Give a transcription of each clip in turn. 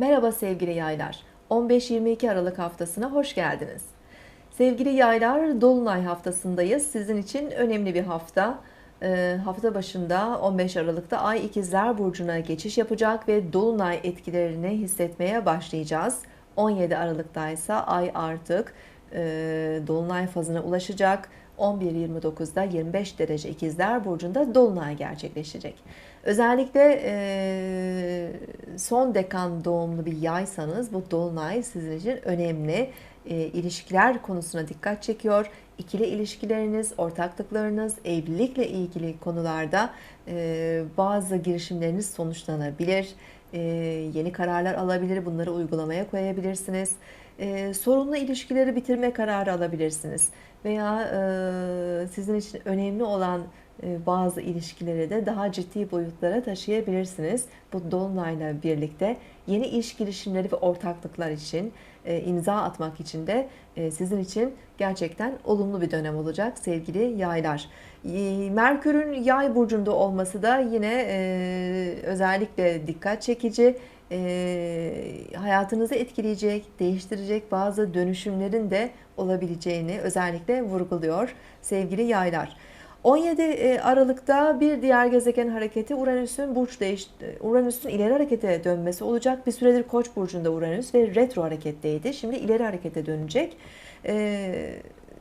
Merhaba sevgili yaylar. 15-22 Aralık haftasına hoş geldiniz. Sevgili yaylar, Dolunay haftasındayız. Sizin için önemli bir hafta. Ee, hafta başında 15 Aralık'ta Ay İkizler Burcu'na geçiş yapacak ve Dolunay etkilerini hissetmeye başlayacağız. 17 Aralık'ta ise Ay artık e, Dolunay fazına ulaşacak. 11.29'da 25 derece İkizler Burcu'nda Dolunay gerçekleşecek. Özellikle e, son dekan doğumlu bir yaysanız bu Dolunay sizin için önemli. E, ilişkiler konusuna dikkat çekiyor. İkili ilişkileriniz, ortaklıklarınız, evlilikle ilgili konularda e, bazı girişimleriniz sonuçlanabilir. E, yeni kararlar alabilir, bunları uygulamaya koyabilirsiniz. E, sorunlu ilişkileri bitirme kararı alabilirsiniz. Veya e, sizin için önemli olan e, bazı ilişkileri de daha ciddi boyutlara taşıyabilirsiniz. Bu Dolunay'la birlikte yeni iş girişimleri ve ortaklıklar için e, imza atmak için de e, sizin için gerçekten olumlu bir dönem olacak sevgili yaylar. Merkür'ün yay burcunda olması da yine özellikle dikkat çekici hayatınızı etkileyecek, değiştirecek bazı dönüşümlerin de olabileceğini özellikle vurguluyor sevgili yaylar. 17 e, Aralık'ta bir diğer gezegen hareketi Uranüs'ün burç değiş Uranüs'ün ileri harekete dönmesi olacak. Bir süredir Koç burcunda Uranüs ve retro hareketteydi. Şimdi ileri harekete dönecek.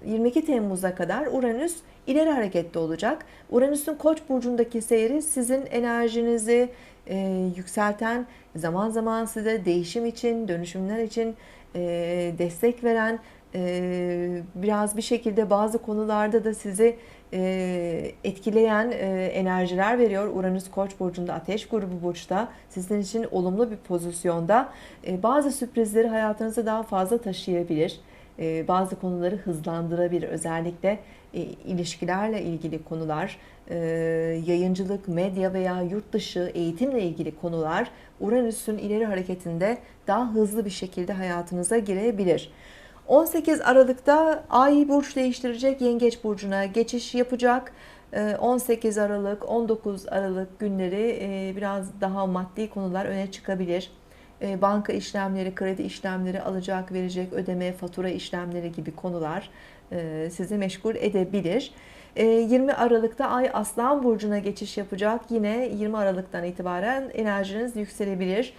22 e, Temmuz'a kadar Uranüs ileri harekette olacak. Uranüs'ün Koç burcundaki seyri sizin enerjinizi e, yükselten, zaman zaman size değişim için, dönüşümler için destek veren, biraz bir şekilde bazı konularda da sizi e, etkileyen e, enerjiler veriyor. Uranüs Koç burcunda, Ateş grubu burçta sizin için olumlu bir pozisyonda. E, bazı sürprizleri hayatınıza daha fazla taşıyabilir. Bazı konuları hızlandırabilir. Özellikle ilişkilerle ilgili konular, yayıncılık, medya veya yurt dışı eğitimle ilgili konular Uranüs'ün ileri hareketinde daha hızlı bir şekilde hayatınıza girebilir. 18 Aralık'ta Ay burç değiştirecek, Yengeç burcuna geçiş yapacak. 18 ee, Aralık, 19 Aralık günleri e, biraz daha maddi konular öne çıkabilir. Ee, banka işlemleri, kredi işlemleri, alacak, verecek, ödeme, fatura işlemleri gibi konular e, sizi meşgul edebilir. 20 ee, Aralık'ta Ay Aslan Burcu'na geçiş yapacak. Yine 20 Aralık'tan itibaren enerjiniz yükselebilir.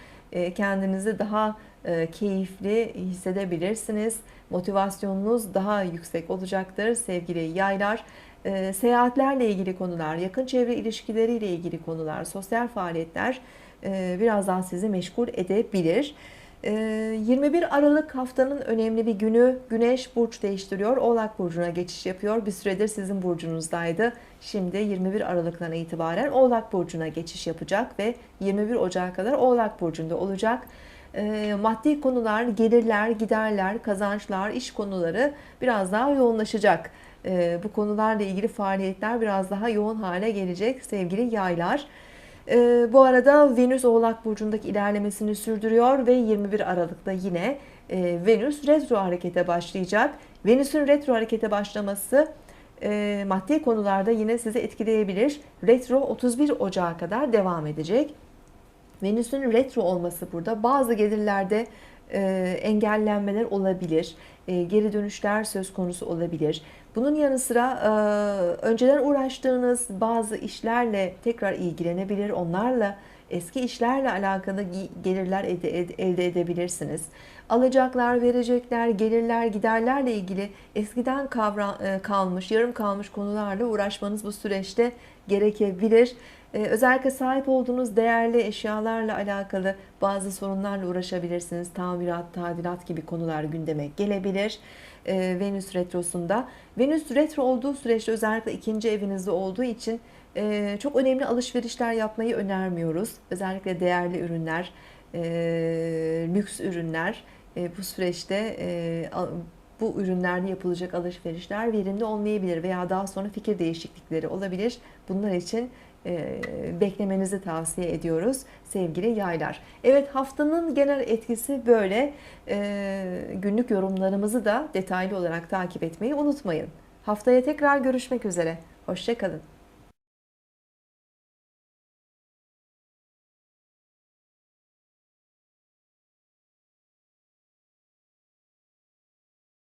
Kendinizi daha e, keyifli hissedebilirsiniz. Motivasyonunuz daha yüksek olacaktır sevgili yaylar. E, seyahatlerle ilgili konular, yakın çevre ilişkileriyle ilgili konular, sosyal faaliyetler e, biraz daha sizi meşgul edebilir. 21 Aralık haftanın önemli bir günü Güneş burç değiştiriyor. Oğlak burcuna geçiş yapıyor. Bir süredir sizin burcunuzdaydı. Şimdi 21 Aralık'tan itibaren Oğlak burcuna geçiş yapacak ve 21 Ocak'a kadar Oğlak burcunda olacak. Ee, maddi konular, gelirler, giderler, kazançlar, iş konuları biraz daha yoğunlaşacak. Bu konularla ilgili faaliyetler biraz daha yoğun hale gelecek sevgili yaylar. Ee, bu arada Venüs Oğlak Burcu'ndaki ilerlemesini sürdürüyor ve 21 Aralık'ta yine e, Venüs retro harekete başlayacak. Venüs'ün retro harekete başlaması e, maddi konularda yine sizi etkileyebilir. Retro 31 Ocağı kadar devam edecek. Venüs'ün retro olması burada bazı gelirlerde e, engellenmeler olabilir, e, geri dönüşler söz konusu olabilir. Bunun yanı sıra e, önceden uğraştığınız bazı işlerle tekrar ilgilenebilir, onlarla eski işlerle alakalı gelirler elde edebilirsiniz. Alacaklar, verecekler, gelirler, giderlerle ilgili eskiden kavra, kalmış, yarım kalmış konularla uğraşmanız bu süreçte gerekebilir. Ee, özellikle sahip olduğunuz değerli eşyalarla alakalı bazı sorunlarla uğraşabilirsiniz. Tamirat, tadilat gibi konular gündeme gelebilir. Ee, Venüs retrosunda. Venüs retro olduğu süreçte özellikle ikinci evinizde olduğu için e, çok önemli alışverişler yapmayı önermiyoruz. Özellikle değerli ürünler, e, lüks ürünler e, bu süreçte bu ürünlerde yapılacak alışverişler verimli olmayabilir veya daha sonra fikir değişiklikleri olabilir. Bunlar için e, beklemenizi tavsiye ediyoruz sevgili yaylar. Evet haftanın genel etkisi böyle. E, günlük yorumlarımızı da detaylı olarak takip etmeyi unutmayın. Haftaya tekrar görüşmek üzere. Hoşçakalın.